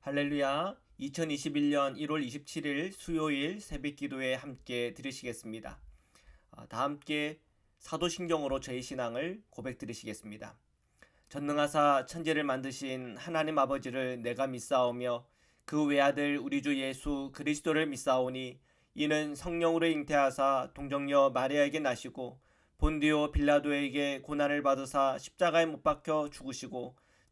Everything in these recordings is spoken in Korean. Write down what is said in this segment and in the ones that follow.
할렐루야. 2021년 1월 27일 수요일 새벽 기도에 함께 들으시겠습니다. 아, 다 함께 사도신경으로 저희 신앙을 고백 드리시겠습니다. 전능하사 천지를 만드신 하나님 아버지를 내가 믿사오며 그 외아들 우리 주 예수 그리스도를 믿사오니 이는 성령으로 잉태하사 동정녀 마리아에게 나시고 본디오 빌라도에게 고난을 받으사 십자가에 못 박혀 죽으시고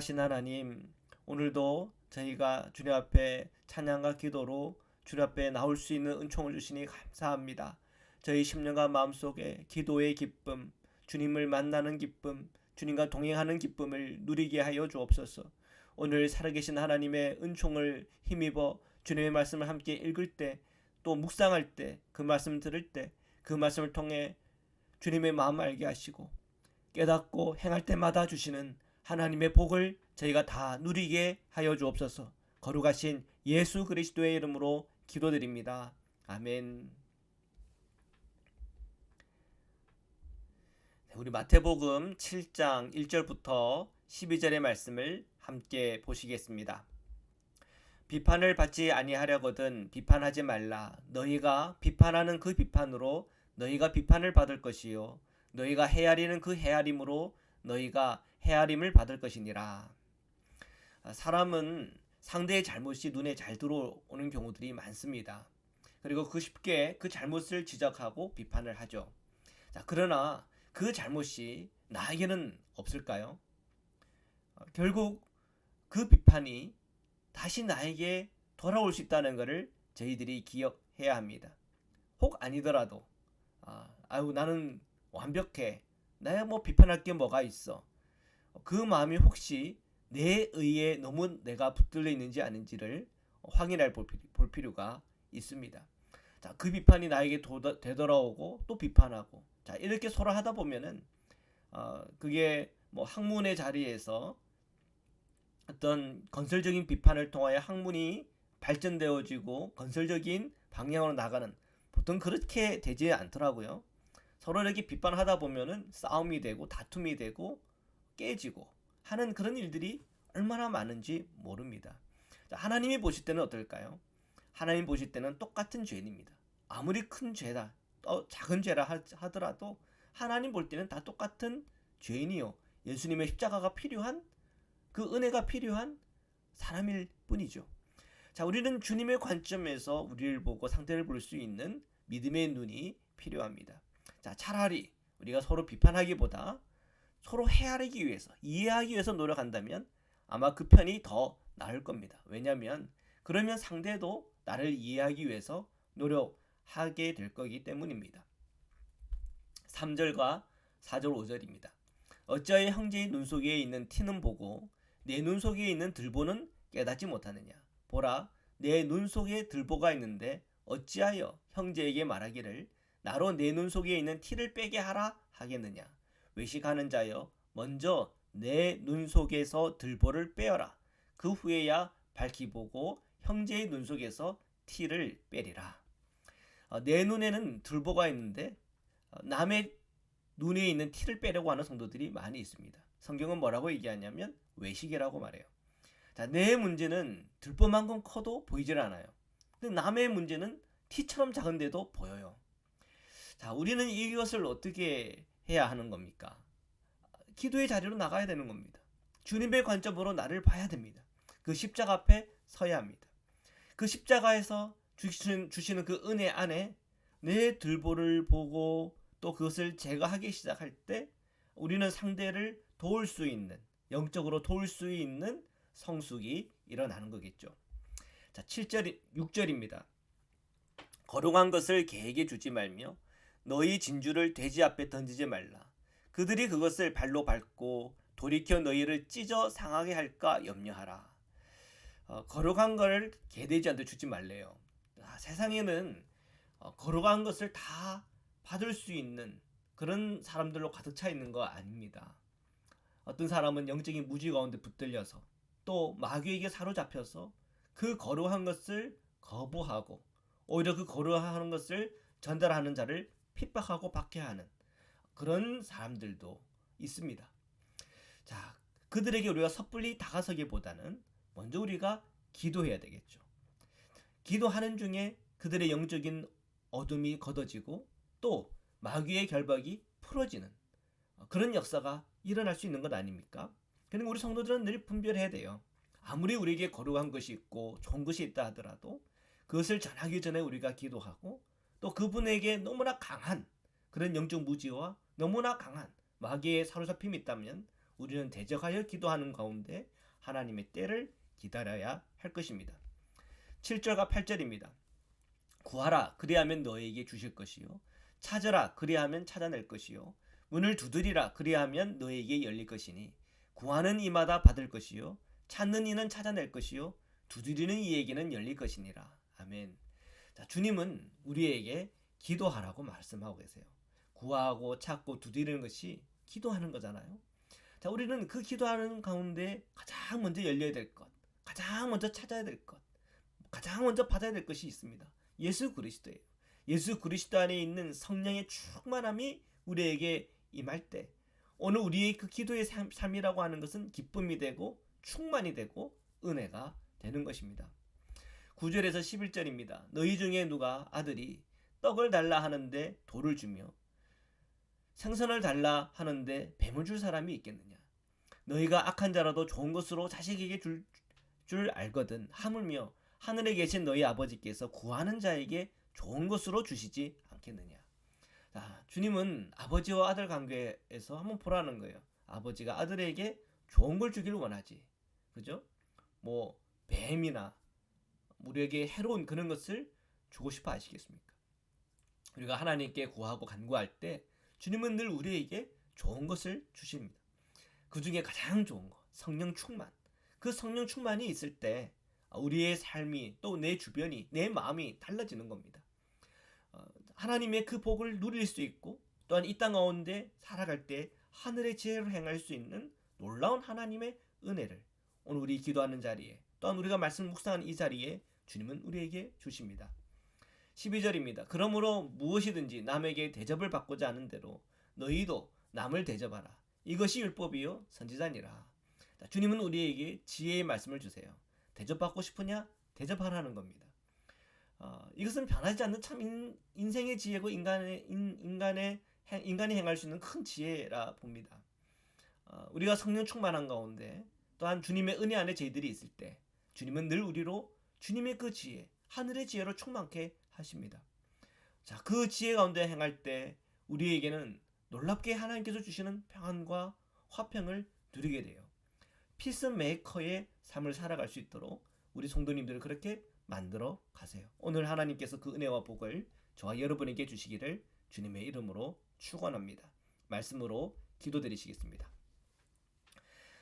거룩하신 하나님 오늘도 저희가 주님 앞에 찬양과 기도로 주님 앞에 나올 수 있는 은총을 주시니 감사합니다. 저희 10년간 마음속에 기도의 기쁨, 주님을 만나는 기쁨, 주님과 동행하는 기쁨을 누리게 하여 주옵소서. 오늘 살아계신 하나님의 은총을 힘입어 주님의 말씀을 함께 읽을 때, 또 묵상할 때, 그 말씀 들을 때, 그 말씀을 통해 주님의 마음을 알게 하시고 깨닫고 행할 때마다 주시는 하나님의 복을 저희가 다 누리게 하여 주옵소서. 거룩하신 예수 그리스도의 이름으로 기도드립니다. 아멘. 네, 우리 마태복음 7장 1절부터 12절의 말씀을 함께 보시겠습니다. 비판을 받지 아니하려거든 비판하지 말라. 너희가 비판하는 그 비판으로 너희가 비판을 받을 것이요 너희가 헤아리는 그 헤아림으로 너희가 헤아림을 받을 것이니라. 아, 사람은 상대의 잘못이 눈에 잘 들어오는 경우들이 많습니다. 그리고 그 쉽게 그 잘못을 지적하고 비판을 하죠. 자, 그러나 그 잘못이 나에게는 없을까요? 어, 결국 그 비판이 다시 나에게 돌아올 수 있다는 것을 저희들이 기억해야 합니다. 혹 아니더라도 아, 아유 나는 완벽해. 내가 뭐 비판할 게 뭐가 있어. 그 마음이 혹시 내 의에 너무 내가 붙들려 있는지 아닌지를 확인할 볼 필요가 있습니다. 자, 그 비판이 나에게 도, 되돌아오고 또 비판하고 자, 이렇게 서로 하다 보면은 어, 그게 뭐 학문의 자리에서 어떤 건설적인 비판을 통하여 학문이 발전되어지고 건설적인 방향으로 나가는 보통 그렇게 되지 않더라고요. 서로 이렇게 비판하다 보면은 싸움이 되고 다툼이 되고 깨지고 하는 그런 일들이 얼마나 많은지 모릅니다. 자, 하나님이 보실 때는 어떨까요? 하나님 보실 때는 똑같은 죄인입니다. 아무리 큰 죄다, 어, 작은 죄라 하더라도 하나님 볼 때는 다 똑같은 죄인이요. 예수님의 십자가가 필요한 그 은혜가 필요한 사람일 뿐이죠. 자, 우리는 주님의 관점에서 우리를 보고 상태를 볼 수 있는 믿음의 눈이 필요합니다. 자, 차라리 우리가 서로 비판하기보다 서로 헤아리기 위해서, 이해하기 위해서 노력한다면 아마 그 편이 더 나을 겁니다. 왜냐하면 그러면 상대도 나를 이해하기 위해서 노력하게 될 거기 때문입니다. 3절과 4절 5절입니다. 어찌하여 형제의 눈 속에 있는 티는 보고 내 눈 속에 있는 들보는 깨닫지 못하느냐 보라 내 눈 속에 들보가 있는데 어찌하여 형제에게 말하기를 나로 내 눈 속에 있는 티를 빼게 하라 하겠느냐 외식하는 자여 먼저 내 눈 속에서 들보를 빼어라 그 후에야 밝히 보고 형제의 눈 속에서 티를 빼리라 어, 내 눈에는 들보가 있는데 어, 남의 눈에 있는 티를 빼려고 하는 성도들이 많이 있습니다. 성경은 뭐라고 얘기하냐면 외식이라고 말해요. 자, 내 문제는 들보만큼 커도 보이질 않아요. 근데 남의 문제는 티처럼 작은데도 보여요. 자, 우리는 이것을 어떻게 해야 하는 겁니까? 기도의 자리로 나가야 되는 겁니다. 주님의 관점으로 나를 봐야 됩니다. 그 십자가 앞에 서야 합니다. 그 십자가에서 주시는, 주시는 그 은혜 안에 내 들보를 보고 또 그것을 제거하기 시작할 때 우리는 상대를 도울 수 있는 영적으로 도울 수 있는 성숙이 일어나는 거겠죠. 자, 7절 6절입니다. 거룩한 것을 개에게 주지 말며 너희 진주를 돼지 앞에 던지지 말라. 그들이 그것을 발로 밟고 돌이켜 너희를 찢어 상하게 할까 염려하라. 어, 거룩한 걸 개돼지한테 주지 말래요. 아, 세상에는 어, 거룩한 것을 다 받을 수 있는 그런 사람들로 가득 차 있는 거 아닙니다. 어떤 사람은 영적인 무지 가운데 붙들려서 또 마귀에게 사로잡혀서 그 거룩한 것을 거부하고 오히려 그 거룩한 것을 전달하는 자를 핍박하고 박해하는 그런 사람들도 있습니다. 자, 그들에게 우리가 섣불리 다가서기보다는 먼저 우리가 기도해야 되겠죠. 기도하는 중에 그들의 영적인 어둠이 걷어지고 또 마귀의 결박이 풀어지는 그런 역사가 일어날 수 있는 것 아닙니까? 그러니까 우리 성도들은 늘 분별해야 돼요. 아무리 우리에게 거룩한 것이 있고 좋은 것이 있다 하더라도 그것을 전하기 전에 우리가 기도하고 또 그분에게 너무나 강한 그런 영적 무지와 너무나 강한 마귀의 사로잡힘이 있다면 우리는 대적하여 기도하는 가운데 하나님의 때를 기다려야 할 것입니다. 7절과 8절입니다. 구하라 그리하면 너에게 주실 것이요 찾으라 그리하면 찾아낼 것이요 문을 두드리라 그리하면 너에게 열릴 것이니 구하는 이마다 받을 것이요 찾는 이는 찾아낼 것이요 두드리는 이에게는 열릴 것이니라 아멘. 자 주님은 우리에게 기도하라고 말씀하고 계세요. 구하고 찾고 두드리는 것이 기도하는 거잖아요. 자 우리는 그 기도하는 가운데 가장 먼저 열려야 될 것, 가장 먼저 찾아야 될 것, 가장 먼저 받아야 될 것이 있습니다. 예수 그리스도예요. 예수 그리스도 안에 있는 성령의 충만함이 우리에게 임할 때 오늘 우리의 그 기도의 삶, 삶이라고 하는 것은 기쁨이 되고 충만이 되고 은혜가 되는 것입니다. 9절에서 11절입니다. 너희 중에 누가 아들이 떡을 달라 하는데 돌을 주며 생선을 달라 하는데 뱀을 줄 사람이 있겠느냐? 너희가 악한 자라도 좋은 것으로 자식에게 줄, 줄 알거든 하물며 하늘에 계신 너희 아버지께서 구하는 자에게 좋은 것으로 주시지 않겠느냐? 자, 주님은 아버지와 아들 관계에서 한번 보라는 거예요. 아버지가 아들에게 좋은 걸 주기를 원하지. 그죠? 뭐 뱀이나 우리에게 해로운 그런 것을 주고 싶어 하시겠습니까? 우리가 하나님께 구하고 간구할 때 주님은 늘 우리에게 좋은 것을 주십니다. 그 중에 가장 좋은 것, 성령 충만. 그 성령 충만이 있을 때 우리의 삶이 또 내 주변이 내 마음이 달라지는 겁니다. 어, 하나님의 그 복을 누릴 수 있고 또한 이 땅 가운데 살아갈 때 하늘의 지혜로 행할 수 있는 놀라운 하나님의 은혜를 오늘 우리 기도하는 자리에 또한 우리가 말씀 묵상하는 이 자리에 주님은 우리에게 주십니다. 12절입니다. 그러므로 무엇이든지 남에게 대접을 받고자 하는 대로 너희도 남을 대접하라. 이것이 율법이요 선지자니라. 주님은 우리에게 지혜의 말씀을 주세요. 대접받고 싶으냐? 대접하라는 겁니다. 어, 이것은 변하지 않는 참 인, 인생의 지혜고 인간의 인, 인간의 행, 인간이 행할 수 있는 큰 지혜라 봅니다. 어, 우리가 성령 충만한 가운데 또한 주님의 은혜 안에 저희들이 있을 때 주님은 늘 우리로 주님의 그 지혜, 하늘의 지혜로 충만케 하십니다. 자, 그 지혜 가운데 행할 때 우리에게는 놀랍게 하나님께서 주시는 평안과 화평을 누리게 돼요. 피스메이커의 삶을 살아갈 수 있도록 우리 성도님들을 그렇게 만들어 가세요. 오늘 하나님께서 그 은혜와 복을 저와 여러분에게 주시기를 주님의 이름으로 축원합니다. 말씀으로 기도드리시겠습니다.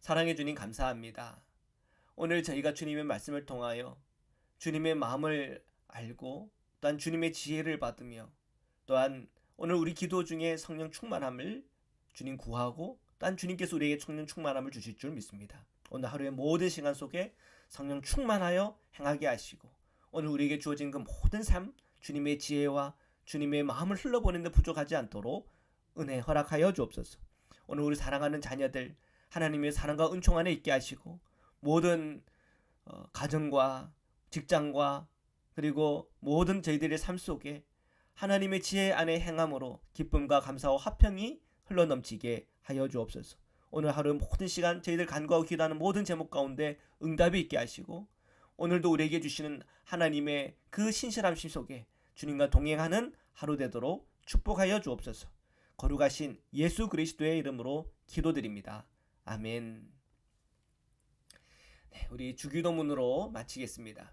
사랑해 주님 감사합니다. 오늘 저희가 주님의 말씀을 통하여 주님의 마음을 알고 또한 주님의 지혜를 받으며 또한 오늘 우리 기도 중에 성령 충만함을 주님 구하고 또한 주님께서 우리에게 성령 충만함을 주실 줄 믿습니다. 오늘 하루의 모든 시간 속에 성령 충만하여 행하게 하시고 오늘 우리에게 주어진 그 모든 삶 주님의 지혜와 주님의 마음을 흘러보내는 데 부족하지 않도록 은혜 허락하여 주옵소서. 오늘 우리 사랑하는 자녀들 하나님의 사랑과 은총 안에 있게 하시고 모든 어, 가정과 직장과 그리고 모든 저희들의 삶 속에 하나님의 지혜 안에 행함으로 기쁨과 감사와 화평이 흘러넘치게 하여 주옵소서. 오늘 하루 모든 시간 저희들 간구하고 기도하는 모든 제목 가운데 응답이 있게 하시고 오늘도 우리에게 주시는 하나님의 그 신실함 속에 주님과 동행하는 하루 되도록 축복하여 주옵소서. 거룩하신 예수 그리스도의 이름으로 기도드립니다. 아멘. 네, 우리 주기도문으로 마치겠습니다.